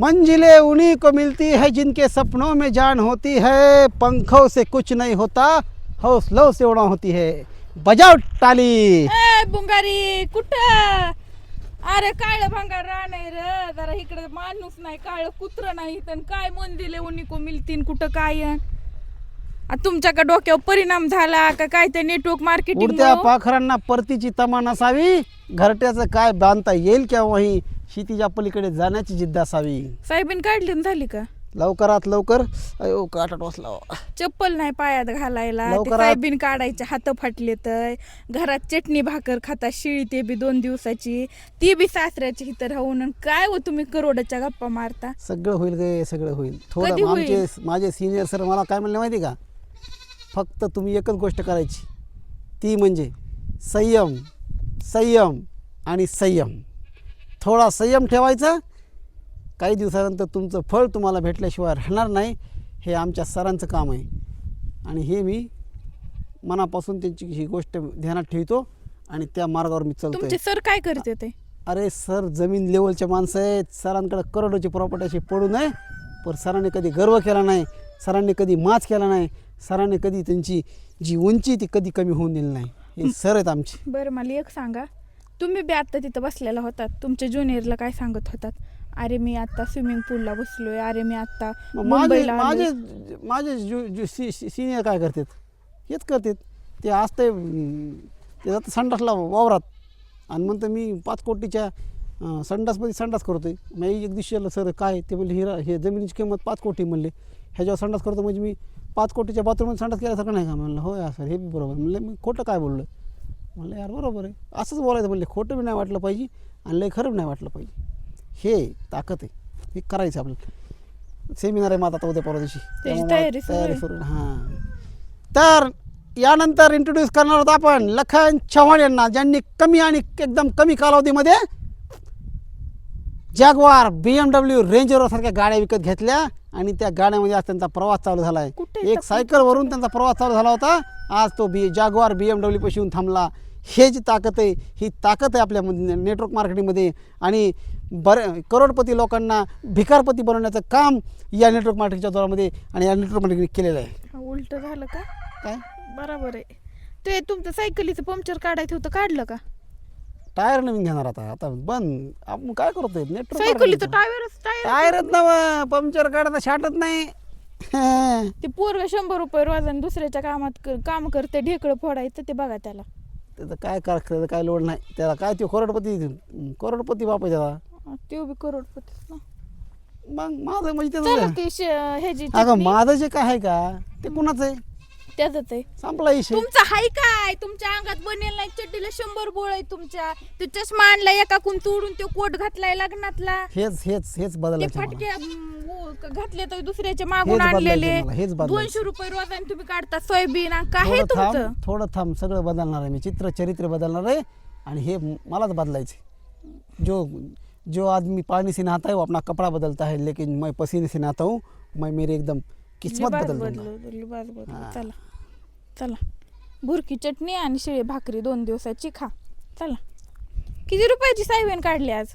मंजिलें उन्हीं को मिलती है जिनके सपनों में जान होती है। पंखों से कुछ नहीं होता, हौसलों से उड़ा होती है। बजाओ टाली। बुंगारी, कुठं? अरे, काळ भंगार नाही र. जरा इकडे माणूस नाही, काळ कुत्र नाही तर काय मन दिले उन्ही को मिळतीन कुठं काय आहे? आ, तुमच्या का डोक्यावर परिणाम झाला का काय ते नेटवर्क मार्केटिंग उडत्या पाखरांना परतीची तमा नसावी घरट्याचं काय बांधता येईल केव्हाही शेतीच्या पलीकडे जाण्याची जिद्द असावी. साहेबीन काढली झाली का? लवकरात लवकर. अयो काटा टोचला हो. चप्पल नाही पायात घालायला. ते लवकरात- साहेबीन काढायचे हात फाटले तर घरात चटणी भाकर खाता शिळी ते बी दोन दिवसाची. ती बी सासऱ्याची इथं राहून. आणि काय हो तुम्ही करोडाच्या गप्पा मारता? सगळं होईल गे सगळं होईल. कधी थोडं होईल? आमचे माझे सिनियर सर मला काय म्हणले माहिती का? फक्त तुम्ही एकच गोष्ट करायची. ती म्हणजे संयम संयम आणि संयम. थोडा संयम ठेवायचा. काही दिवसानंतर तुमचं फळ तुम्हाला भेटल्याशिवाय राहणार नाही. हे आमच्या सरांचं काम आहे. आणि हे मी मनापासून त्यांची ही गोष्ट ध्यानात ठेवतो आणि त्या मार्गावर मी तुमचे सर काय करते ते? अरे सर जमीन लेवलचे माणसं आहेत. सरांकडे करोडोची प्रॉपर्टी अशी पडू नये. पण सरांनी कधी गर्व केला नाही. सरांनी कधी माच केला नाही. सरांनी कधी त्यांची जी उंची ती कधी कमी होऊन दिली नाही. हे सर आहेत आमचे. बरं मला एक सांगा. तुम्ही बी आता तिथं बसलेला होतात. तुमच्या ज्युनियरला काय सांगत होतात? अरे मी आता स्विमिंग पूलला बसलोय. अरे मी आता मग माझे मुंबईला माझे आलोय. माझे जो जो सी सिनियर काय करतात? हेच करतात. ते असते ते जातं संडासला वावरात. आणि म्हणतं मी पाच कोटीच्या अं, संडासमध्ये संडास करतोय. मी एक दिवशी सर काय ते म्हणले हिरा हे जमिनीची किंमत पाच कोटी म्हणले ह्याच्यावर संडास करतो. म्हणजे मी पाच कोटीच्या बाथरूममध्ये संडास केल्यासारखं नाही का? म्हणलं हो या सर हे बी बरोबर. म्हणलं मी खोटं काय बोललो म्हणलं यार बरोबर आहे. असंच बोलायचं म्हणले खोटं बी नाही वाटलं पाहिजे आणि लय खरं बी नाही वाटलं पाहिजे. हे ताकद आहे. हे करायचं आपल्याला. सेमिनार आहे माझा आता उद्या परवा दिवशी. तयारी सुरू. हां. तर यानंतर इंट्रोड्यूस करणार आहोत आपण लखन चव्हाण यांना ज्यांनी कमी आणि एकदम कमी कालावधीमध्ये Jaguar B M W ranger सारख्या गाड्या विकत घेतल्या आणि त्या गाड्यामध्ये आज त्यांचा प्रवास चालू झाला आहे एक? सायकलवरून त्यांचा प्रवास चालू झाला होता. आज तो B Jaguar B M W पाशी येऊन थांबला. हे जी ताकद आहे ही ताकद आहे आपल्या नेटवर्क मार्केटिंगमध्ये आणि बरे करोडपती लोकांना भिकारपती बनवण्याचं काम या नेटवर्क मार्केटिंगच्या दौरामध्ये आणि या नेटवर्क मार्केटिंग केलेलं आहे. उलट झालं का? काय? बरोबर आहे. ते तुमचं सायकलीचं पंक्चर काढायचं होतं काढलं का? टायर नवीन घेणार आता. आता बंद. आपण काय करतोय? नेटवर्क सायकलीचं टायरच टायर टायरच नव पंक्चर काढायला शाटत नाही. ते पोरग शंभर रुपये रोजाने दुसऱ्याच्या कामात क- काम करते ढेकळं फोडायचं ते बघा त्याला. त्याचं काय कर त्याचं काय लोड नाही. त्याला काय ते करोडपती करोडपती बाप आहे त्याला. ते बी करोडपतीच ना. मग माझं म्हणजे चला त्याचं ती श- ह्याची अगं चटणी, माझं जे काय आहे का ते कुणाचं आहे? त्याचंच आहे. संपला इशे तुमचं हाय काय? तुमच्या अंगात बनेल नाही चड्डीला शंभर बोळ आहे तुमच्या. ते चष्मा आणला एका कोण तोडून तो कोट घातलाय लग्नातला. हेच हेच हेच ते बदलायचं मला. फटके अं, ओ, घातले तर दुसऱ्याच्या मागून हेच बदलायचं आणलेले. मला, हेच बदलायचं. दोनशे रुपये रोजाने तुम्ही काढता सोयाबीन आणि काय आहे थोडं तुमचं? थांब थोडं थांब सगळं बदलणार आहे मी. चित्र चरित्र बदलणार आहे आणि हे मलाच बदलायचे जो जो आदमी पानी से नहाता है वो अपना कपड़ा बदलता है लेकिन मैं पसीने से नहाता हूँ। मैं मेरी एकदम किस्मत लिबास बदल लिबास बदलू. चला चला. भुरकी चटणी आणि शिळे भाकरी दोन दिवसाची खा. चला. किती रुपयाची सायवेन काढली आज?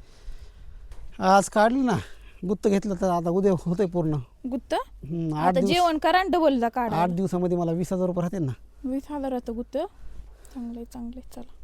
आज काढली ना. गुत्त घेतलं तर आता उद्या होतंय पूर्ण. गुत्त? हम्म, आठ आता दिवस जेवण करा डबल जा काढा. आठ दिवसामध्ये मला वीस हजार रुपये राहते ना. वीस हजाराचं गुत्त. चांगले चांगले. चला.